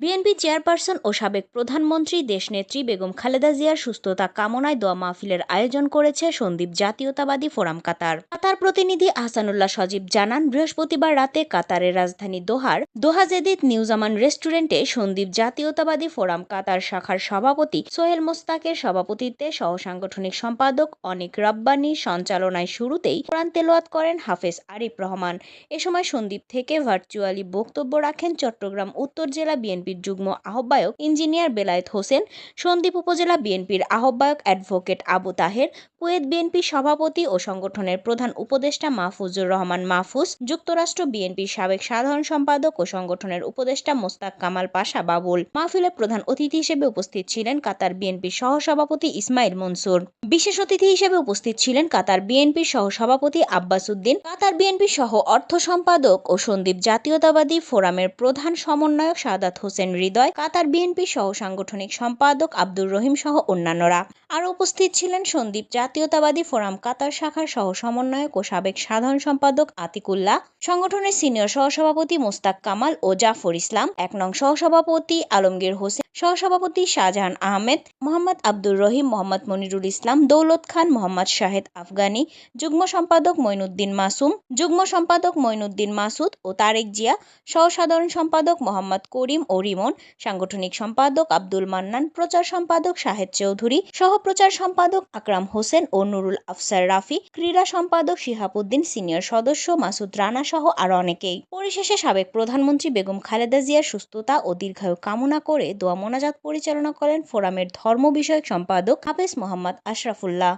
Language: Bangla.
বিএনপি চেয়ারপারসন ও সাবেক প্রধানমন্ত্রী দেশনেত্রী বেগম খালেদা জিয়ার সুস্থতা কামনায় দোয়া মাহফিলের আয়োজন করেছে সন্দীপ জাতীয়তাবাদী ফোরাম কাতার। কাতার প্রতিনিধি আহসানুল্লাহ সজীব জানান, বৃহস্পতিবার রাতে কাতারের রাজধানী দোহার দোহা জেদিদ নিউজামান রেস্টুরেন্টে সন্দীপ জাতীয়তাবাদী ফোরাম কাতার শাখার সভাপতি সোহেল মোস্তাকের সভাপতিত্বে সহ সাংগঠনিক সম্পাদক অনিক রাব্বানি সঞ্চালনায় শুরুতেই কোরআন তেলোয়াত করেন হাফেজ আরিফ রহমান। এ সময় সন্দীপ থেকে ভার্চুয়ালি বক্তব্য রাখেন চট্টগ্রাম উত্তর জেলা বিএনপির যুগ্ম আহ্বায়ক ইঞ্জিনিয়ার বেলায়েত হোসেন সন্দ্বীপ উপজেলা বিএনপির আহ্বায়ক advocate Abu Taher Kuwait BNP সভাপতি ও সংগঠনের প্রধান উপদেষ্টা মাহফুজুর রহমান মাহফুজ, যুক্তরাষ্ট্র বিএনপির সাবেক সাধারণ সম্পাদক ও সংগঠনের উপদেষ্টা মোস্তাক কামাল পাশা বাবুল মাহফিলে প্রধান অতিথি হিসেবে উপস্থিত ছিলেন কাতার বিএনপির সহসভাপতি ইসমাইল মনসুর। বিশেষ অতিথি হিসেবে উপস্থিত ছিলেন কাতার বিএনপির সহসভাপতি আব্বাস উদ্দিন, কাতার বিএনপি সহ অর্থ সম্পাদক ও সন্দীপ জাতীয়তাবাদী ফোরামের প্রধান সমন্বয়ক সাদাত হোসেন হৃদয়, কাতার বিএনপি সহ সাংগঠনিক সম্পাদক আব্দুর রহিম সহ অন্যান্যরা। আরও উপস্থিত ছিলেন সন্দীপ জাতীয়তাবাদী ফোরাম কাতার শাখার সহ সমন্বয়ক ও সাবেক সাধারণ সম্পাদক আতিকুল্লাহ, সংগঠনের সিনিয়র সহসভাপতি মোস্তাক কামাল ও জাফর ইসলাম, এক নং সহসভাপতি আলমগীর হোসেন, সহসভাপতি শাহজাহান আহমেদ, মোহাম্মদ আব্দুর রহিম, মোহাম্মদ মনিরুল ইসলাম, দৌলত খান, মোহাম্মদ শাহেদ আফগানি, যুগ্ম সম্পাদক মঈনুদ্দিন মাসুম, যুগ্ম সম্পাদক মঈনুদ্দিন মাসুদ ও তারেক জিয়া, সহসাধারণ সম্পাদক মোহাম্মদ করিম ও রিমন, সাংগঠনিক সম্পাদক আব্দুল মান্নান, প্রচার সম্পাদক শাহেদ চৌধুরী, সহ প্রচার সম্পাদক আকরাম হোসেন ও নুরুল আফসার রাফি, ক্রীড়া সম্পাদক শিহাবুদ্দিন সিনিয়র সদস্য মাসুদ রানা সহ আরও অনেকেই। পরিশেষে সাবেক প্রধানমন্ত্রী বেগম খালেদা জিয়ার সুস্থতা ও দীর্ঘায়ু কামনা করে দোয়া মোনাজাত পরিচালনা করেন ফোরামের ধর্ম বিষয়ক সম্পাদক হাফেজ মোহাম্মদ আশরাফুল্লাহ।